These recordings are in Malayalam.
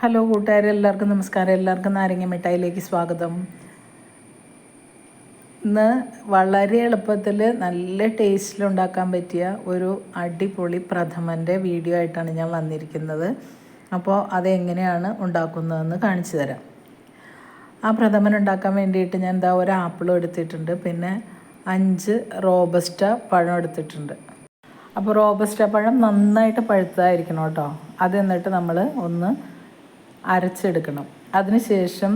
ഹലോ കൂട്ടുകാരെ എല്ലാവർക്കും നമസ്കാരം. എല്ലാവർക്കും നാരങ്ങ മിഠായിലേക്ക് സ്വാഗതം. ഇന്ന് വളരെ എളുപ്പത്തിൽ നല്ല ടേസ്റ്റിൽ ഉണ്ടാക്കാൻ പറ്റിയ ഒരു അടിപൊളി പ്രഥമന്റെ വീഡിയോ ആയിട്ടാണ് ഞാൻ വന്നിരിക്കുന്നത്. അപ്പോൾ അതെങ്ങനെയാണ് ഉണ്ടാക്കുന്നതെന്ന് കാണിച്ചു തരാം. ആ പ്രഥമൻ ഉണ്ടാക്കാൻ വേണ്ടിയിട്ട് ഞാൻ എന്താ ഒരു ആപ്പിളും എടുത്തിട്ടുണ്ട്. പിന്നെ അഞ്ച് റോബസ്റ്റ പഴം എടുത്തിട്ടുണ്ട്. അപ്പോൾ റോബസ്റ്റ പഴം നന്നായിട്ട് പഴുത്തതായിരിക്കണം കേട്ടോ. അത് എന്നിട്ട് നമ്മൾ ഒന്ന് അരച്ചെടുക്കണം. അതിനുശേഷം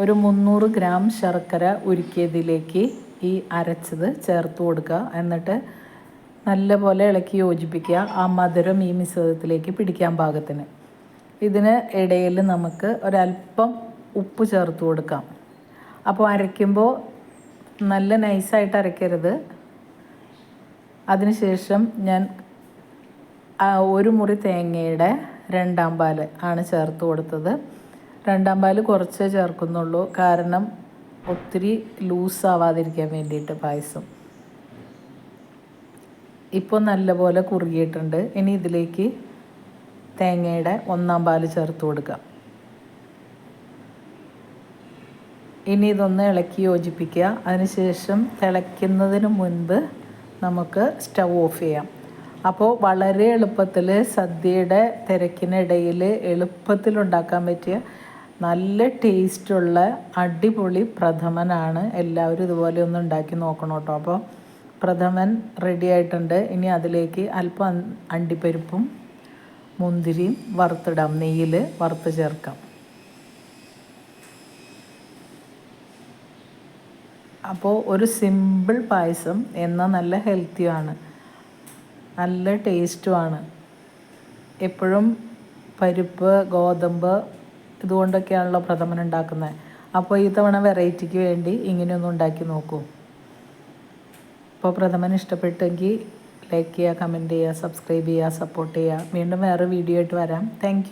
ഒരു മുന്നൂറ് ഗ്രാം ശർക്കര ഉരുക്കിയതിലേക്ക് ഈ അരച്ചത് ചേർത്ത് കൊടുക്കുക. എന്നിട്ട് നല്ലപോലെ ഇളക്കി യോജിപ്പിക്കുക. ആ മധുരം ഈ മിശ്രിതത്തിലേക്ക് പിടിക്കാൻ പാകത്തിന്. ഇതിന് ഇടയിൽ നമുക്ക് ഒരല്പം ഉപ്പ് ചേർത്ത് കൊടുക്കാം. അപ്പോൾ അരയ്ക്കുമ്പോൾ നല്ല നൈസായിട്ട് അരയ്ക്കരുത്. അതിനുശേഷം ഞാൻ ഒരു മുറി തേങ്ങയുടെ രണ്ടാം പാൽ ആണ് ചേർത്ത് കൊടുത്തത്. രണ്ടാം പാൽ കുറച്ചേ ചേർക്കുന്നുള്ളൂ. കാരണം ഒത്തിരി ലൂസാവാതിരിക്കാൻ വേണ്ടിയിട്ട് പായസം. ഇപ്പോൾ നല്ലപോലെ കുറുകിയിട്ടുണ്ട്. ഇനി ഇതിലേക്ക് തേങ്ങയുടെ ഒന്നാം പാൽ ചേർത്ത് കൊടുക്കാം. ഇനി ഇതൊന്ന് ഇളക്കി യോജിപ്പിക്കുക. അതിനുശേഷം തിളയ്ക്കുന്നതിന് മുൻപ് നമുക്ക് സ്റ്റൗ ഓഫ് ചെയ്യാം. അപ്പോൾ വളരെ എളുപ്പത്തിൽ സദ്യയുടെ തിരക്കിനിടയിൽ എളുപ്പത്തിൽ ഉണ്ടാക്കാൻ പറ്റിയ നല്ല ടേസ്റ്റുള്ള അടിപൊളി പ്രഥമനാണ് എല്ലാവരും ഇതുപോലെ ഒന്ന് ഉണ്ടാക്കി നോക്കണം കേട്ടോ. അപ്പോൾ പ്രഥമൻ റെഡി ആയിട്ടുണ്ട്. ഇനി അതിലേക്ക് അല്പം അണ്ടിപ്പരിപ്പും മുന്തിരിയും വറുത്തിടാം. നെയ്യിൽ വറുത്ത് ചേർക്കാം. അപ്പോൾ ഒരു സിമ്പിൾ പായസം എന്നാൽ നല്ല ഹെൽത്തിയാണ് നല്ല ടേസ്റ്റുമാണ്. എപ്പോഴും പരിപ്പ് ഗോതമ്പ് ഇതുകൊണ്ടൊക്കെയാണല്ലോ പ്രഥമൻ ഉണ്ടാക്കുന്നത്. അപ്പോൾ ഈ തവണ വെറൈറ്റിക്ക് വേണ്ടി ഇങ്ങനെയൊന്നും ഉണ്ടാക്കി നോക്കൂ. അപ്പോൾ പ്രഥമൻ ഇഷ്ടപ്പെട്ടെങ്കിൽ ലൈക്ക് ചെയ്യുക കമന്റ് ചെയ്യുക സബ്സ്ക്രൈബ് ചെയ്യുക സപ്പോർട്ട് ചെയ്യുക. വീണ്ടും വേറെ വീഡിയോ ആയിട്ട് വരാം. താങ്ക്